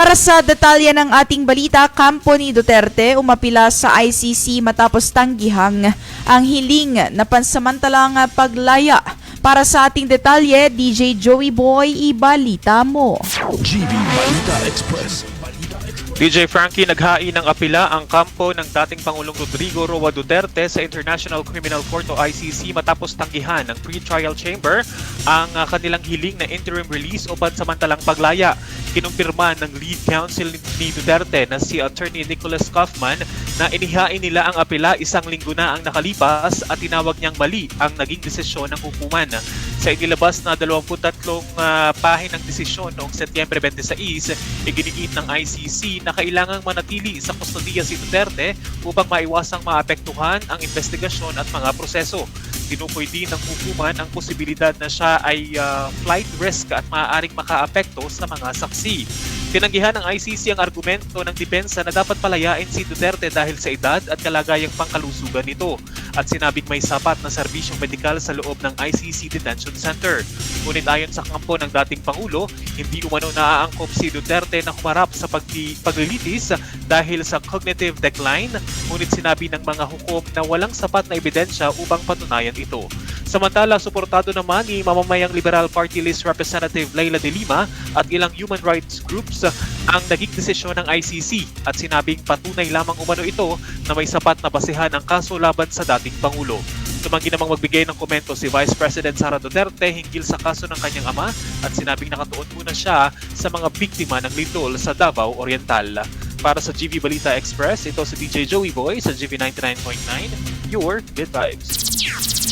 Para sa detalye ng ating balita, kampo ni Duterte umapila sa ICC matapos tanggihang ang hiling na pansamantalang paglaya. Para sa ating detalye, DJ Joey Boy, ibalita mo. GB Balita Express. DJ Frankie naghain ng apila ang kampo ng dating Pangulong Rodrigo Roa Duterte sa International Criminal Court o ICC matapos tanggihan ng pre-trial chamber ang ah, kanilang hiling na interim release o pansamantalang paglaya. Kinumpirma ng lead counsel ni Duterte na si Attorney Nicholas Kaufman na inihain nila ang apila isang linggo na ang nakalipas at tinawag niyang mali ang naging desisyon ng hukuman. Sa inilabas na 23 uh, pahinang desisyon noong Setyembre 26, iginiit ng ICC na kailangang manatili sa kustodiya si Duterte upang maiwasang maapektuhan ang investigasyon at mga proseso. Tinukoy din ng hukuman ang posibilidad na siya ay uh, flight risk at maaaring makaapekto sa mga saksi. Tinanggihan ng ICC ang argumento ng depensa na dapat palayain si Duterte dahil sa edad at kalagayang pangkalusugan nito at sinabing may sapat na serbisyong medikal sa loob ng ICC Detention Center. Ngunit ayon sa kampo ng dating Pangulo, hindi umano naaangkop si Duterte na humarap sa paglilitis dahil sa cognitive decline, ngunit sinabi ng mga hukom na walang sapat na ebidensya upang patunayan ito. Samantala, suportado naman ni mamamayang Liberal Party List Representative Leila de Lima at ilang human rights groups ang naging desisyon ng ICC at sinabing patunay lamang umano ito na may sapat na basehan ang kaso laban sa dating Pangulo. Tumanggi namang magbigay ng komento si Vice President Sara Duterte hinggil sa kaso ng kanyang ama at sinabing nakatuon muna siya sa mga biktima ng lindol sa Davao Oriental. Para sa GV Balita Express, ito si DJ Joey Boy sa GV 99.9, your good vibes.